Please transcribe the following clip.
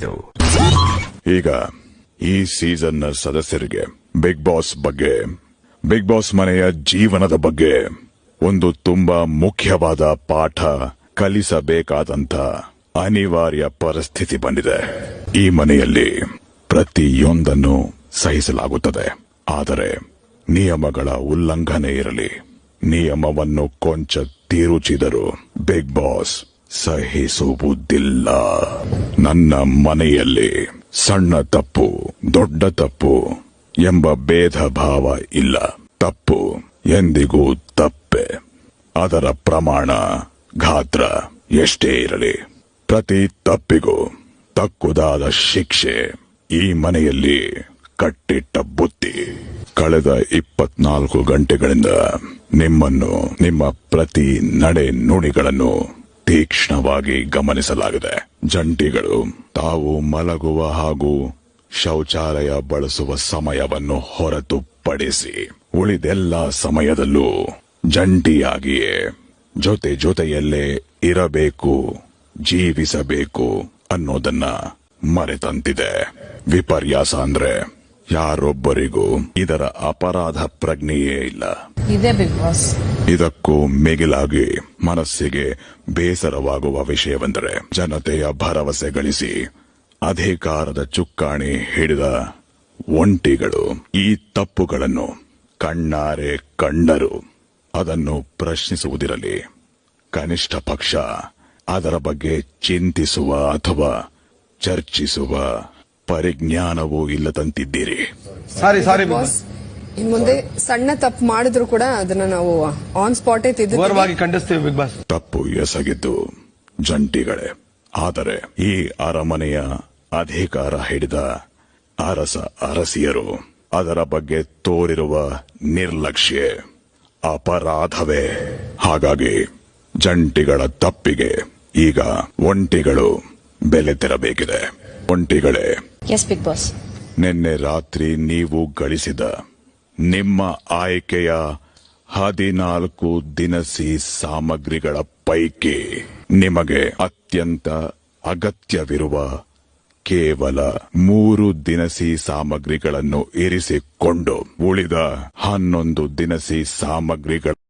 ಇದು. ಈಗ ಈ ಸೀಸನ್ನ ಸದಸ್ಯರಿಗೆ ಬಿಗ್ ಬಾಸ್ ಬಗ್ಗೆ ಬಿಗ್ ಬಾಸ್ ಮನೆಯ ಜೀವನದ ಬಗ್ಗೆ ಒಂದು ತುಂಬಾ ಮುಖ್ಯವಾದ ಪಾಠ ಕಲಿಸಬೇಕಾದಂತ ಅನಿವಾರ್ಯ ಪರಿಸ್ಥಿತಿ ಬಂದಿದೆ. ಈ ಮನೆಯಲ್ಲಿ ಪ್ರತಿಯೊಂದನ್ನು ಸಹಿಸಲಾಗುತ್ತದೆ. ಆದರೆ ನಿಯಮಗಳ ಉಲ್ಲಂಘನೆ ಇರಲಿ. ನಿಯಮವನ್ನು ಕೊಂಚ ತಿರುಚಿದರು ಬಿಗ್ ಬಾಸ್ ಸಹಿಸುವುದಿಲ್ಲ. ನನ್ನ ಮನೆಯಲ್ಲಿ ಸಣ್ಣ ತಪ್ಪು, ದೊಡ್ಡ ತಪ್ಪು ಎಂಬ ಭೇದ ಭಾವ ಇಲ್ಲ. ತಪ್ಪು ಎಂದಿಗೂ ತಪ್ಪೆ. ಅದರ ಪ್ರಮಾಣ ಗಾತ್ರ ಎಷ್ಟೇ ಇರಲಿ, ಪ್ರತಿ ತಪ್ಪಿಗೂ ತಕ್ಕುದಾದ ಶಿಕ್ಷೆ ಈ ಮನೆಯಲ್ಲಿ ಕಟ್ಟಿಟ್ಟ ಬುತ್ತಿ. ಕಳೆದ ಇಪ್ಪತ್ನಾಲ್ಕು ಗಂಟೆಗಳಿಂದ ನಿಮ್ಮನ್ನು, ನಿಮ್ಮ ಪ್ರತಿ ನಡೆ ನುಡಿಗಳನ್ನು ತೀಕ್ಷ್ಣವಾಗಿ ಗಮನಿಸಲಾಗಿದೆ. ಜಂಟಿಗಳು ತಾವು ಮಲಗುವ ಹಾಗೂ ಶೌಚಾಲಯ ಬಳಸುವ ಸಮಯವನ್ನು ಹೊರತುಪಡಿಸಿ ಉಳಿದೆಲ್ಲ ಸಮಯದಲ್ಲೂ ಜಂಟಿಯಾಗಿಯೇ ಜೊತೆ ಜೊತೆಯಲ್ಲೇ ಇರಬೇಕು, ಜೀವಿಸಬೇಕು ಅನ್ನೋದನ್ನ ಮರೆತಂತಿದೆ. ವಿಪರ್ಯಾಸ ಅಂದ್ರೆ ಯಾರೊಬ್ಬರಿಗೂ ಇದರ ಅಪರಾಧ ಪ್ರಜ್ಞೆಯೇ ಇಲ್ಲ. ಇದೆ ಬಿಗ್ ಬಾಸ್ ಇದಕ್ಕೂ ಮಿಗಿಲಾಗಿ ಮನಸ್ಸಿಗೆ ಬೇಸರವಾಗುವ ವಿಷಯವೆಂದರೆ ಜನತೆಯ ಭರವಸೆ ಗಳಿಸಿ ಅಧಿಕಾರದ ಚುಕ್ಕಾಣಿ ಹಿಡಿದ ಒಂಟಿಗಳು ಈ ತಪ್ಪುಗಳನ್ನು ಕಣ್ಣಾರೆ ಕಂಡರು. ಅದನ್ನು ಪ್ರಶ್ನಿಸುವುದಿರಲಿ. ಕನಿಷ್ಠ ಪಕ್ಷ ಅದರ ಬಗ್ಗೆ ಚಿಂತಿಸುವ ಅಥವಾ ಚರ್ಚಿಸುವ ಪರಿಜ್ಞಾನವೂ ಇಲ್ಲದಂತಿದ್ದೀರಿ. ಸಾರಿ ಸಾರಿ ಬಾಸ್ ಇನ್ ಮುಂದೆ ಸಣ್ಣ ತಪ್ಪು ಮಾಡಿದ್ರು ಕೂಡ ಅದನ್ನ ನಾವು ಆನ್ ಸ್ಪಾಟ್ ಖಂಡಿಸ್ತೀವಿ ಬಿಗ್ ಬಾಸ್. ತಪ್ಪು ಎಸಗಿದ್ದು ಜಂಟಿಗಳೇ. ಆದರೆ ಈ ಅರಮನೆಯ ಅಧಿಕಾರ ಹಿಡಿದ ಅರಸ ಅರಸಿಯರು ಅದರ ಬಗ್ಗೆ ತೋರಿರುವ ನಿರ್ಲಕ್ಷ್ಯ ಅಪರಾಧವೇ. ಹಾಗಾಗಿ ಜಂಟಿಗಳ ತಪ್ಪಿಗೆ ಈಗ ಒಂಟಿಗಳು ಬೆಲೆ ತೆರಬೇಕಿದೆ. ಒಂಟಿಗಳೇ. ಎಸ್ ಬಿಗ್ ಬಾಸ್ ನಿನ್ನೆ ರಾತ್ರಿ ನೀವು ಗಳಿಸಿದ ನಿಮ್ಮ ಆಯ್ಕೆಯ ಹದಿನಾಲ್ಕು ದಿನಸಿ ಸಾಮಗ್ರಿಗಳ ಪೈಕಿ ನಿಮಗೆ ಅತ್ಯಂತ ಅಗತ್ಯವಿರುವ ಕೇವಲ ಮೂರು ದಿನಸಿ ಸಾಮಗ್ರಿಗಳನ್ನು ಇರಿಸಿಕೊಂಡು ಉಳಿದ ಹನ್ನೊಂದು ದಿನಸಿ ಸಾಮಗ್ರಿಗಳ